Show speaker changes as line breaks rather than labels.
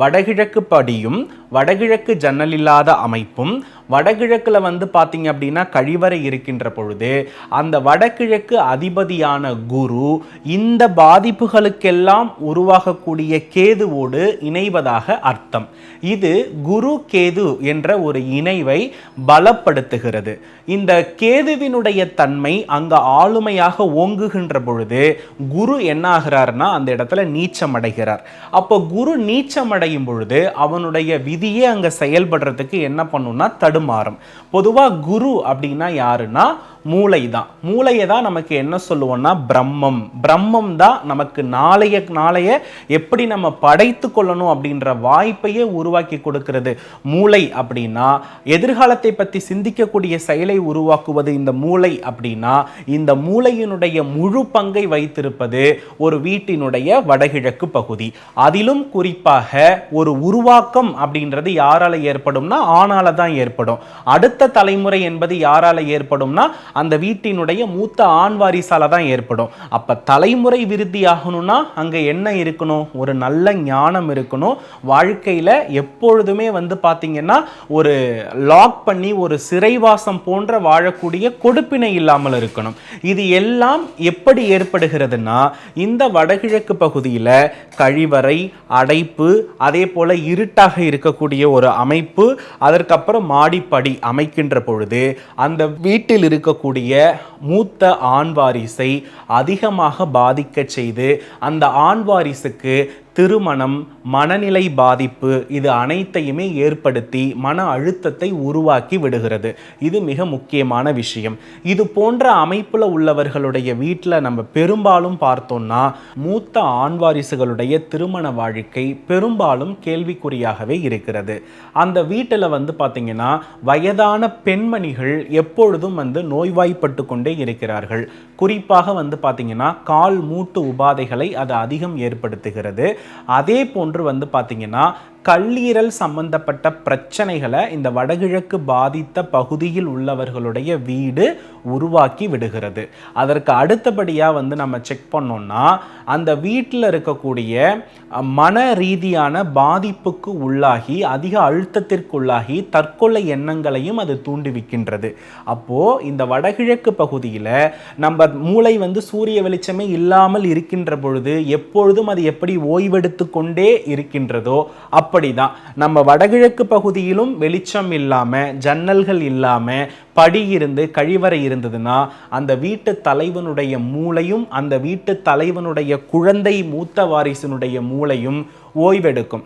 வடகிழக்கு படியும் வடகிழக்கு ஜன்னல் இல்லாத அமைப்பும் வடகிழக்கில் வந்து பார்த்தீங்க அப்படின்னா கழிவறை இருக்கின்ற பொழுது அந்த வடகிழக்கு அதிபதியான குரு இந்த பாதிப்புகளுக்கெல்லாம் உருவாகக்கூடிய கேதுவோடு இணைவதாக அர்த்தம். இது குரு கேது என்ற ஒரு இணைவை பலப்படுத்துகிறது. இந்த கேதுவினுடைய தன்மை அங்க ஆளுமையாக ஓங்குகின்ற பொழுது குரு என்ன ஆகிறாருன்னா அந்த இடத்துல நீச்சம் அடைகிறார் அப்போ குரு நீச்சம் அடையும் பொழுது அவனுடைய விதியே அங்கே செயல்படுறதுக்கு என்ன பண்ணுன்னா தடுமாறும். பொதுவா குரு அப்படின்னா யாருன்னா மூளை தான் மூளையை தான் நமக்கு என்ன சொல்லுவோம்னா பிரம்மம். பிரம்மம் தான் நமக்கு நாளைய நாளைய எப்படி நம்ம படைத்து கொள்ளணும் அப்படின்ற வாய்ப்பையே உருவாக்கி கொடுக்கிறது. மூளை அப்படின்னா எதிர்காலத்தை பற்றி சிந்திக்கக்கூடிய செயலை உருவாக்குவது இந்த மூளை அப்படின்னா இந்த மூளையினுடைய முழு பங்கை வைத்திருப்பது ஒரு வீட்டினுடைய வடகிழக்கு பகுதி. அதிலும் குறிப்பாக ஒரு உருவாக்கம் அப்படின்றது யாரால ஏற்படும்னா ஆணால தான் ஏற்படும். அடுத்த தலைமுறை என்பது யாரால ஏற்படும்னா அந்த வீட்டினுடைய மூத்த ஆண் வாரிசால தான் ஏற்படும். அப்ப தலைமுறை விருத்தி ஆகணும்னா அங்க என்ன இருக்கணும்? ஒரு நல்ல ஞானம் இருக்கணும். வாழ்க்கையில எப்பொழுதுமே வந்து பாத்தீங்கன்னா ஒரு லாக் பண்ணி ஒரு சிறைவாசம் போன்ற வாழக்கூடிய கொடுப்பினை இல்லாமல் இருக்கணும். இது எல்லாம் எப்படி ஏற்படுகிறதுனா இந்த வடகிழக்கு பகுதியில கழிவறை அடைப்பு அதே போல இருட்டாக இருக்கக்கூடிய ஒரு அமைப்பு அதற்கப்புறம் மாடிப்படி அமைக்கின்ற பொழுது அந்த வீட்டில் இருக்க இருக்கக்கூடிய மூத்த ஆண் வாரிசை அதிகமாக பாதிக்கச் செய்து அந்த ஆண் வாரிசுக்கு திருமணம் மனநிலை பாதிப்பு இது அனைத்தையுமே ஏற்படுத்தி மன அழுத்தத்தை உருவாக்கி விடுகிறது. இது மிக முக்கியமான விஷயம். இது போன்ற அமைப்பில் உள்ளவர்களுடைய வீட்டில் நம்ம பெரும்பாலும் பார்த்தோம்னா மூத்த ஆண் வாரிசுகளுடைய திருமண வாழ்க்கை பெரும்பாலும் கேள்விக்குறியாகவே இருக்கிறது. அந்த வீட்டில் வந்து பார்த்திங்கன்னா வயதான பெண்மணிகள் எப்பொழுதும் வந்து நோய்வாய்ப்பட்டு கொண்டே இருக்கிறார்கள். குறிப்பாக வந்து பார்த்திங்கன்னா கால் மூட்டு உபாதைகளை அது அதிகம் ஏற்படுத்துகிறது. அதே போன்று வந்து பார்த்தீங்கன்னா கல்லீரல் சம்பந்தப்பட்ட பிரச்சனைகளை இந்த வடகிழக்கு பாதித்த பகுதியில் உள்ளவர்களுடைய வீடு உருவாக்கி விடுகிறது. அதற்கு அடுத்தபடியாக வந்து நம்ம செக் பண்ணோம்னா அந்த வீட்டில் இருக்கக்கூடிய மன ரீதியான பாதிப்புக்கு உள்ளாகி அதிக அழுத்தத்திற்கு உள்ளாகி தற்கொலை எண்ணங்களையும் அது தூண்டுவிக்கின்றது. அப்போது இந்த வடகிழக்கு பகுதியில் நம்ம மூளை வந்து சூரிய வெளிச்சமே இல்லாமல் இருக்கின்ற பொழுது எப்பொழுதும் அது எப்படி ஓய்வெடுத்து கொண்டே இருக்கின்றதோ அப்படிதான். நம்ம வடகிழக்கு பகுதியிலும் வெளிச்சம் இல்லாமல் ஜன்னல்கள் இல்லாமல் படி இருந்து கழிவறை இருந்ததுன்னா அந்த வீட்டு தலைவனுடைய மூளையும் அந்த வீட்டு தலைவனுடைய குழந்தை மூத்த வாரிசினுடைய மூளையும் ஓய்வெடுக்கும்.